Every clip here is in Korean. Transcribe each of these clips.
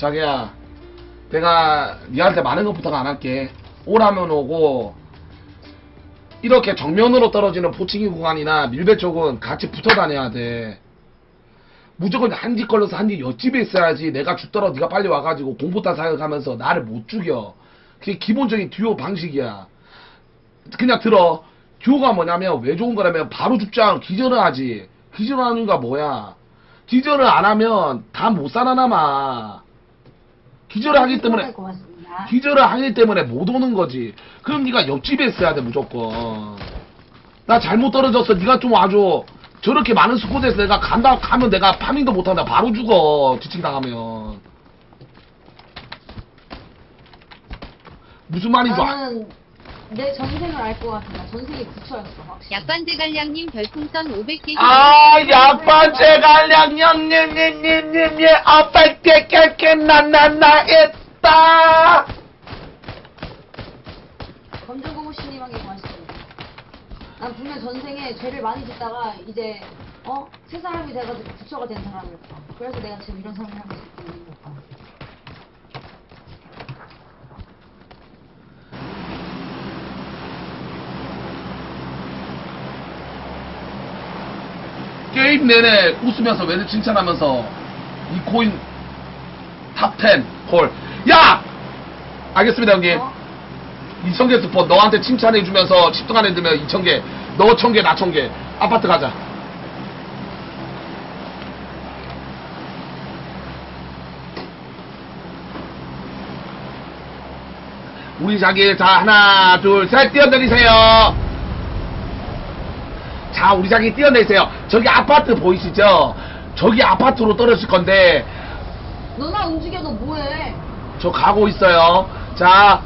자기야 내가 니한테 많은 것 부탁 안 할게. 오라면 오고 이렇게 정면으로 떨어지는 포칭기 구간이나 밀배 쪽은 같이 붙어 다녀야 돼. 무조건 한집 걸려서 한집 옆집에 있어야지 내가 죽더라도 네가 빨리 와가지고 공포탄 사격하면서 나를 못 죽여. 그게 기본적인 듀오 방식이야. 그냥 들어. 듀오가 뭐냐면 왜 좋은 거냐면 바로 않고 기절을 하지. 기절을 하는 이유가 뭐야? 기절을 안 하면 다 못 살아남아 기절을 하기 때문에 고맙습니다. 기절을 하기 때문에 못 오는 거지. 그럼 네가 옆집에 있어야 돼 무조건. 나 잘못 떨어졌어. 네가 좀 와줘. 저렇게 많은 스쿼드에서 내가 간다 가면 내가 파밍도 못한다. 바로 죽어. 지칭 당하면. 무슨 말인지 알- 나는 내 전생을 알 것 같아. 전생이 부처였어, 확실히. 약반제 갈량님 별풍선 500개 아, 약반제 갈량 형님님님님님 아빠 깨깨깨 나나나 했다. 검정고무신님에게 고맙습니다. 난 분명 전생에 죄를 많이 짓다가 이제 어? 새 사람이 돼가지고 부처가 된 사람이었어. 그래서 내가 지금 이런 하고 있는 거야. 게임 내내 웃으면서 왜들 칭찬하면서 이 코인 탑10 콜. 야! 알겠습니다, 형님. 어? 2,000개 스폰 너한테 칭찬해주면서 10등 안에 들면 2,000개. 너 1,000개, 나 1,000개. 아파트 가자. 우리 자기, 자, 하나, 둘, 셋, 뛰어내리세요. 자, 우리 자기 뛰어내세요. 저기 아파트 보이시죠? 저기 아파트로 떨어질 건데, 너나 움직여, 너 뭐해? 저 가고 있어요. 자,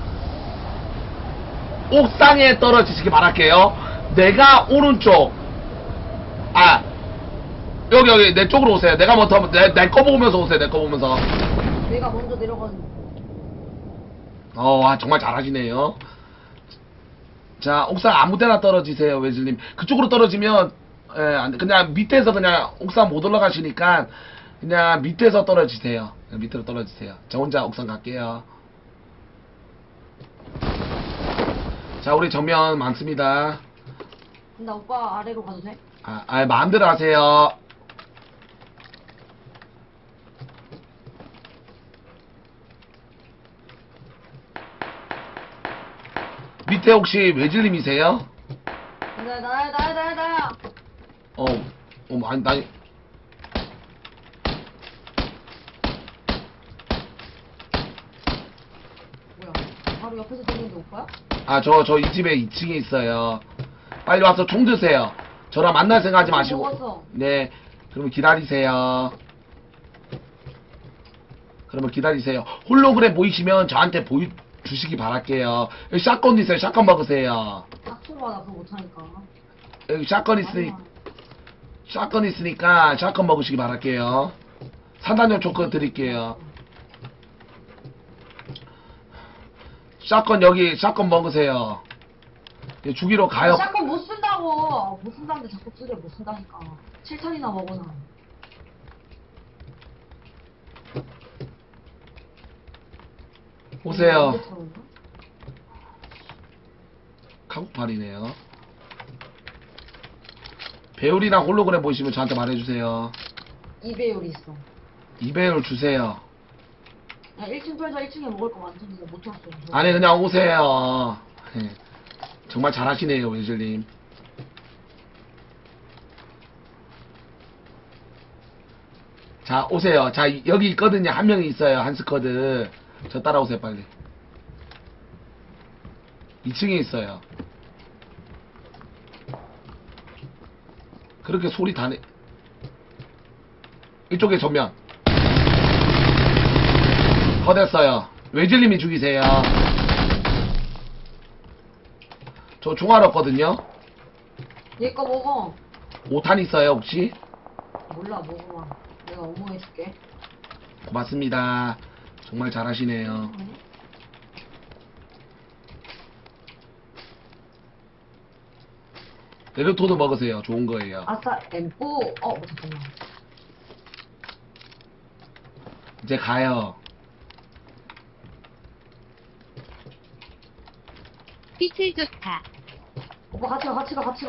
옥상에 떨어지시기 바랄게요. 내가 오른쪽, 아, 여기, 여기, 내 쪽으로 오세요. 내가 먼저, 내, 내거 보면서 오세요. 내 거 보면서. 내가 먼저 내려간 어, 아, 정말 잘하시네요. 자, 옥상 아무 데나 떨어지세요, 웨슬님. 그쪽으로 떨어지면, 예. 그냥 밑에서 그냥 옥상 못 올라가시니까, 그냥 밑에서 떨어지세요. 그냥 밑으로 떨어지세요. 저 혼자 옥상 갈게요. 자, 우리 정면 많습니다. 나 오빠 아래로 가도 돼? 아, 아 마음대로 하세요. 밑에 혹시 외질님이세요? 나야, 나야, 나야, 나야, 나야. 어, 어, 아니, 나, 뭐야? 바로 옆에서 들리는 게 오빠야? 아, 저, 저 이 집에 2층에 있어요. 빨리 와서 총 드세요. 저랑 만날 생각 하지 마시고. 먹었어. 네, 그러면 기다리세요. 그러면 기다리세요. 홀로그램 보이시면 저한테 보여 주시기 바랄게요. 여기 샷건 있어요. 샷건 먹으세요. 딱 쳐봐, 나 그거 못하니까. 여기 샷건 있으니, 샷건 있으니까 샷건 먹으시기 바랄게요. 산단용 초코 드릴게요. 샷건 여기 샷건 먹으세요. 예, 주기로 가요. 샷건 못 쓴다고. 못 쓴다는데 자꾸 쓰려 못 쓴다니까. 7탄이나 먹어놔. 오세요. 카고팔이네요. 배율이랑 홀로그램 보이시면 저한테 말해주세요. 2배율 있어. 2배율 주세요. 야, 1층 털자 1층에 먹을 거 많던데 못 탔어. 아니 그냥 오세요. 예. 정말 잘하시네요, 웨슬님. 자 오세요. 자 여기 있거든요. 한 명이 있어요. 한 스쿼드. 저 따라오세요 빨리. 2층에 있어요. 그렇게 소리 다 내. 이쪽에 전면. 허됐어요. 외질님이 죽이세요. 저 총알 없거든요. 얘 거 먹어. 5탄 있어요, 혹시? 몰라, 먹어봐. 내가 어머해줄게. 고맙습니다. 정말 잘하시네요. 레드토도 먹으세요. 좋은 거예요. 아싸 M4 어, 어 잠깐만 이제 가요. 빛을 좋다. 오빠 같이 가 같이 가 같이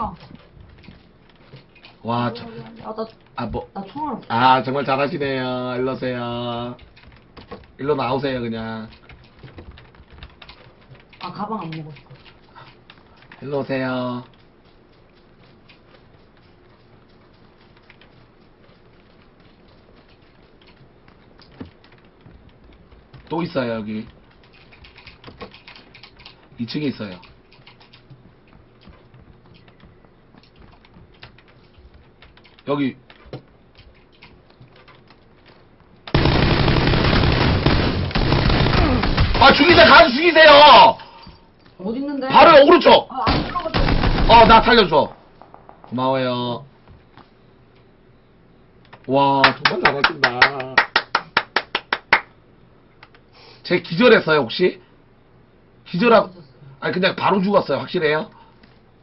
와, 저, 아, 나, 아, 뭐, 총알 없어 아, 정말 잘하시네요. 일러세요. 일로 나오세요, 그냥. 아, 가방 안 먹었어. 일로 오세요. 또 있어요, 여기. 2층에 있어요. 여기. 아, 죽이세요! 가서 죽이세요! 어디 있는데? 바로 오른쪽! 아, 안 들어갔어. 어, 나 살려줘. 고마워요. 와, 정말 잘하신다. 제 기절했어요, 혹시? 기절하, 아니, 그냥 바로 죽었어요. 확실해요?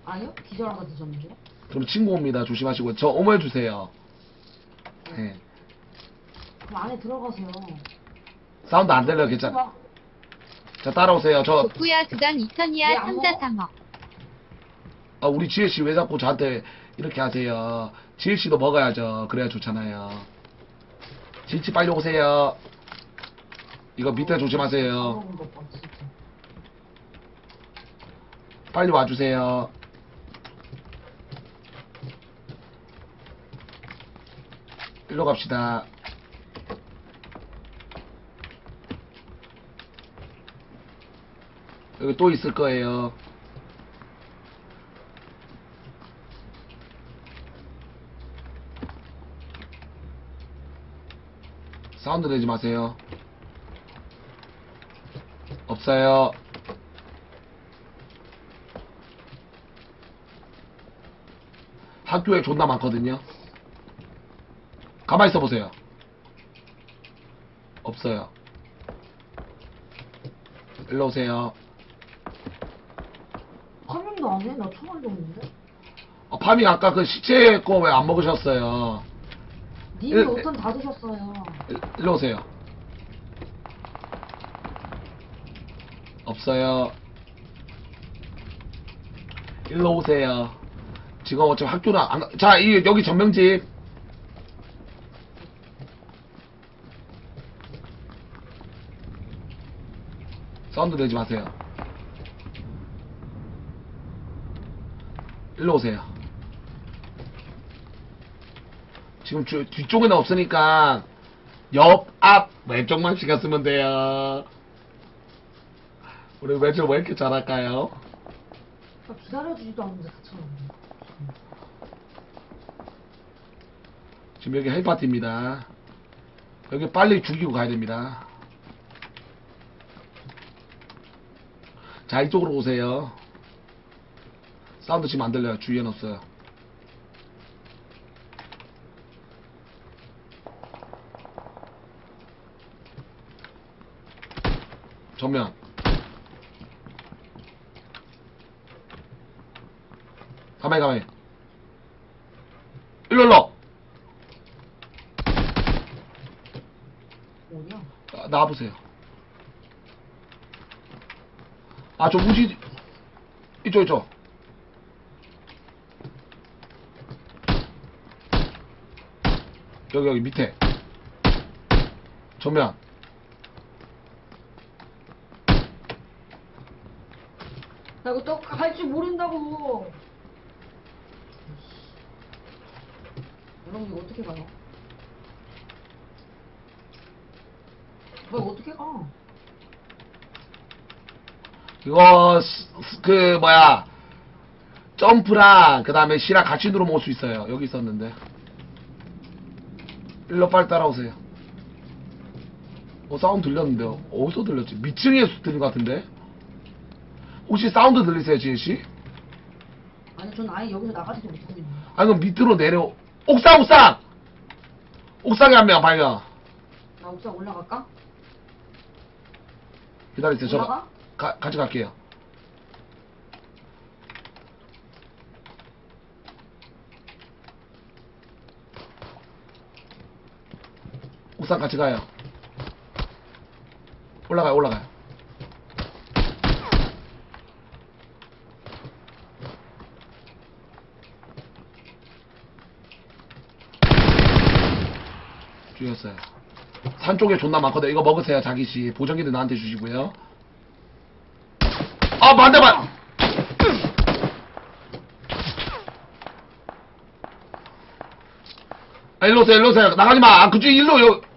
아니요? 기절하다 드셨는데? 그럼 친구 옵니다. 조심하시고. 저 어머 해주세요. 네. 그럼 안에 들어가세요. 사운드 안 들려요. 괜찮아. 자, 따라오세요. 저, 복구야 두단 2000이야 왜안 삼자 먹어? 상어. 아, 우리 지혜 씨 왜 자꾸 저한테 이렇게 하세요? 지혜 씨도 먹어야죠. 그래야 좋잖아요. 지혜 씨 빨리 오세요. 이거 밑에 조심하세요. 빨리 와주세요. 일로 갑시다. 여기 또 있을 거예요. 사운드 내지 마세요. 없어요. 학교에 존나 많거든요. 가만히 있어 보세요. 일로 오세요. 해? 나 총알도 없는데? 어, 파미 아까 그 시체 거 왜 안 먹으셨어요? 님이 일- 5턴 다 드셨어요. 일- 일로 오세요. 없어요. 일로 오세요. 지금 어차피 학교는 안, 가- 자, 이, 여기 전명집. 사운드 내지 마세요. 일로 오세요. 지금 주- 뒤쪽에는 없으니까 옆, 앞, 왼쪽만 신경 쓰면 돼요. 우리 왼쪽 왜 이렇게 잘할까요? 아, 기다려주지도 않는데 같이 지금 여기 헬파티입니다. 여기 빨리 죽이고 가야 됩니다. 자, 이쪽으로 오세요. 사운드 지금 안 들려요. 주위엔 없어요. 정면. 가만히, 가만히. 일로, 일로! 어디야? 아, 나와보세요. 아, 저 우지, 이쪽, 이쪽. 여기, 여기 밑에. 정면. 나 이거 또갈 줄 모른다고. 여러분 이거 어떻게 가요? 뭐 어떻게 가? 이거, 스- 스- 그, 뭐야. 점프랑, 그 다음에 C랑 같이 누르면 올 수 있어요. 여기 있었는데. 일로 빨리 따라오세요. 어, 사운드 들렸는데요. 어디서 들렸지? 미층에서 들린 것 같은데? 혹시 사운드 들리세요, 지혜씨? 아니 전 아예 여기서 나가지도 못하고 있네. 아, 그럼 밑으로 내려. 옥상, 옥상! 옥상에 한 명 발견. 나 옥상 올라갈까? 기다리세요. 저 올라가? 가, 같이 갈게요. 옥상 같이 가요. 올라가요, 올라가요. 죽였어요. 산 쪽에 존나 많거든. 이거 먹으세요, 자기씨. 보정기도 나한테 주시고요. 아, 뭐 반대반! 아, 일로 오세요, 일로 오세요. 나가지 마. 아, 그쪽 일로, 요.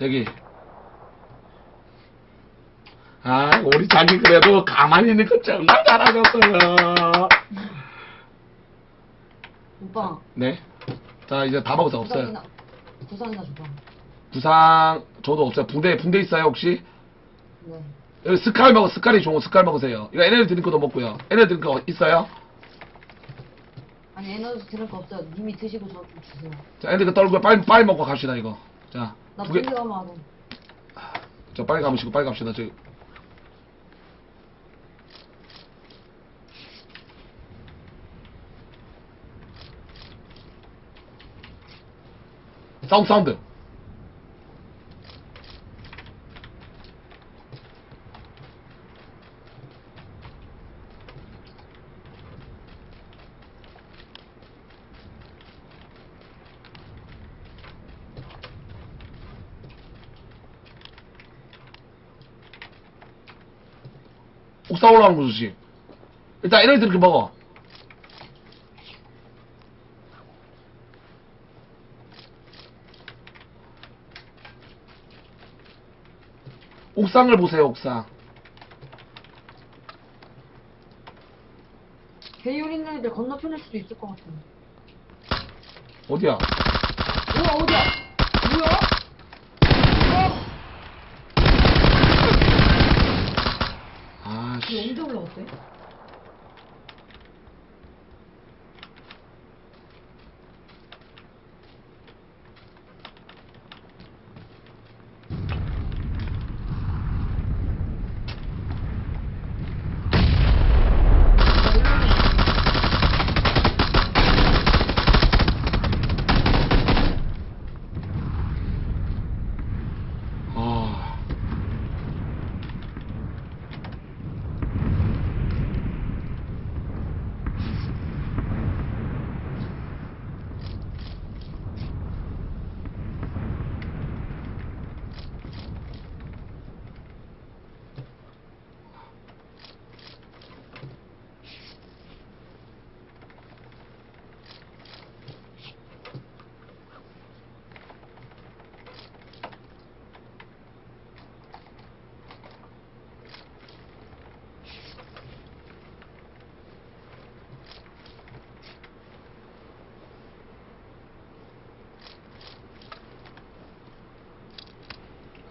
대기. 아, 우리 자기 그래도 가만히 있는 거 정말 잘하셨어요. 오빠. 네. 자, 이제 다 먹어서 없어요. 부상이나 부상이나 줘봐. 부상, 저도 없어요. 붕대, 붕대 있어요, 혹시? 네. 여기 스칼 먹어, 스칼이 좋은 거 스칼 먹으세요. 이거 에너지 드링크도 먹고요. 에너지 드링크 있어요? 아니 에너지 들을 거 없어요. 님이 드시고 저 좀 주세요. 자, 에너지 떨고 빨리, 빨리 먹고 갑시다, 이거. 자, 나 두 개, 가면 하고. 저 빨리 가보시고 빨리 갑시다, 저. 사운드, 사운드. 옥상 올라가는 거 조심. 일단 에너지 드링크 먹어. 옥상을 보세요, 옥상. 배율 있는 애들 건너편일 수도 있을 것 같은데. 어디야? 우와 어디야? 뭐야? 언제 올라왔대? 아.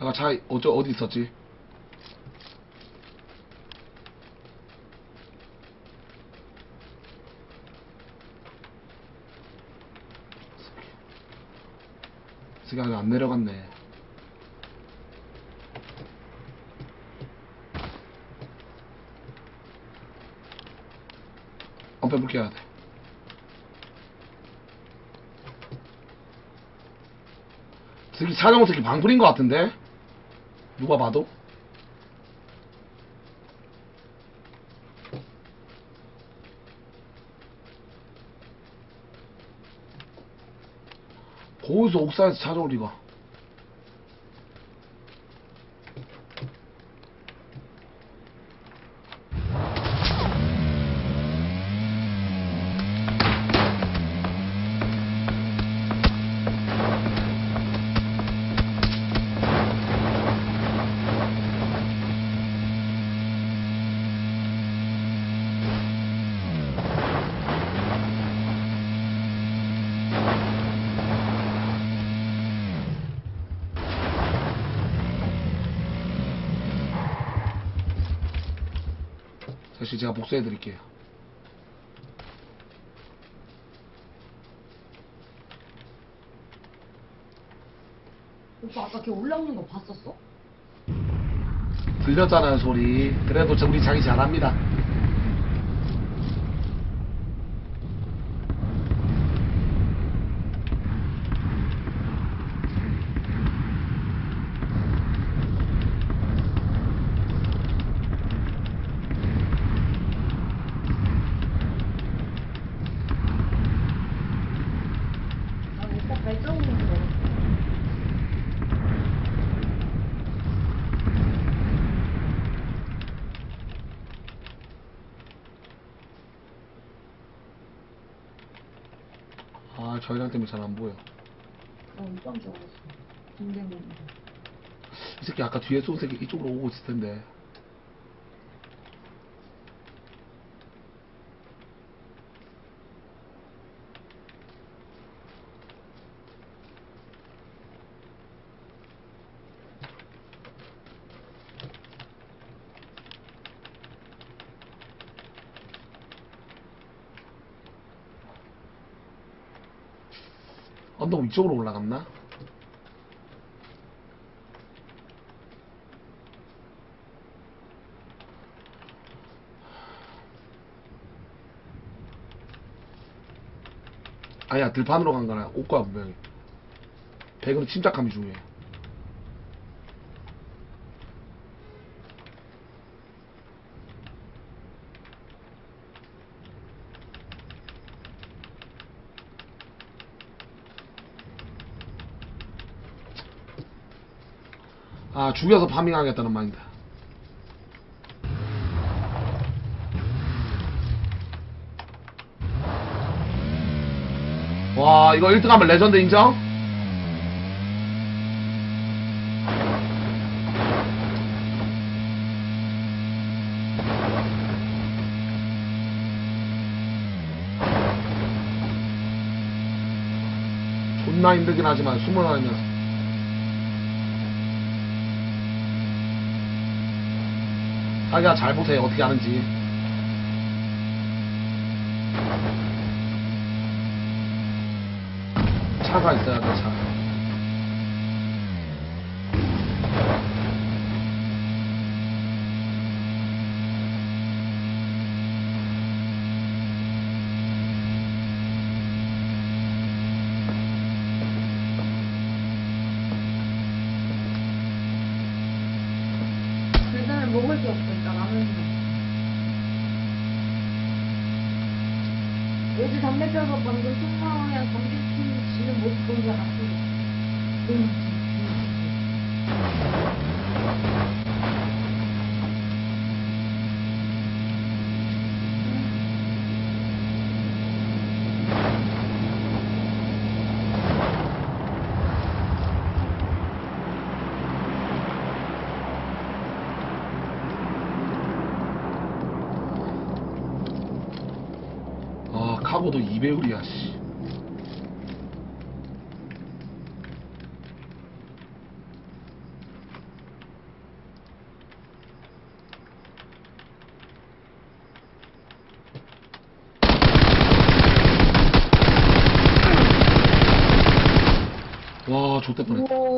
아까 차 어쩌 어디 있었지? 새끼 아직 안 내려갔네. 엄폐 불 켜야 돼. 새끼 차정 새끼 방풀인 것 같은데? 누가 봐도? 거기서 옥상에서 찾아올 리가. 사실 제가 복수해 드릴게요. 오빠 아까 걔 올라오는 거 봤었어? 들렸잖아요 소리. 그래도 저 우리 자기 잘합니다. 아, 저희랑 때문에 잘 안 보여. 어, 빵 적었어. 근데 뭐. 이 새끼 아까 뒤에 쏜 새끼 이쪽으로 오고 있을 텐데. 언덕 위쪽으로 올라갔나? 아니야 들판으로 간 거나 옷과 분명히. 배그는 침착함이 중요해 아 죽여서 파밍하겠다는 마인드 와 이거 1등 하면 레전드 인정? 존나 힘들긴 하지만 숨을 하면 자기가 잘 보세요 어떻게 하는지 차가 있어야 돼, 차. 일단은 먹을 게 없으니까 라면이나. 요즘 담배 펴서 방금 속상하게 담배 피는 지는 모습 본줄 알았어. 응. 200을이야 씨. 와 좋다 뻔했다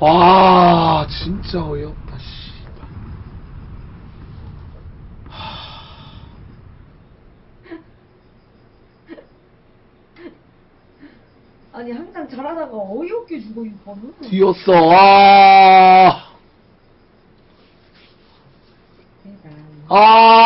와. 와, 진짜 어이없다, 씨발. 아니 항상 잘하다가 어이없게 죽어 이거는. 뒤였어, 와. 아,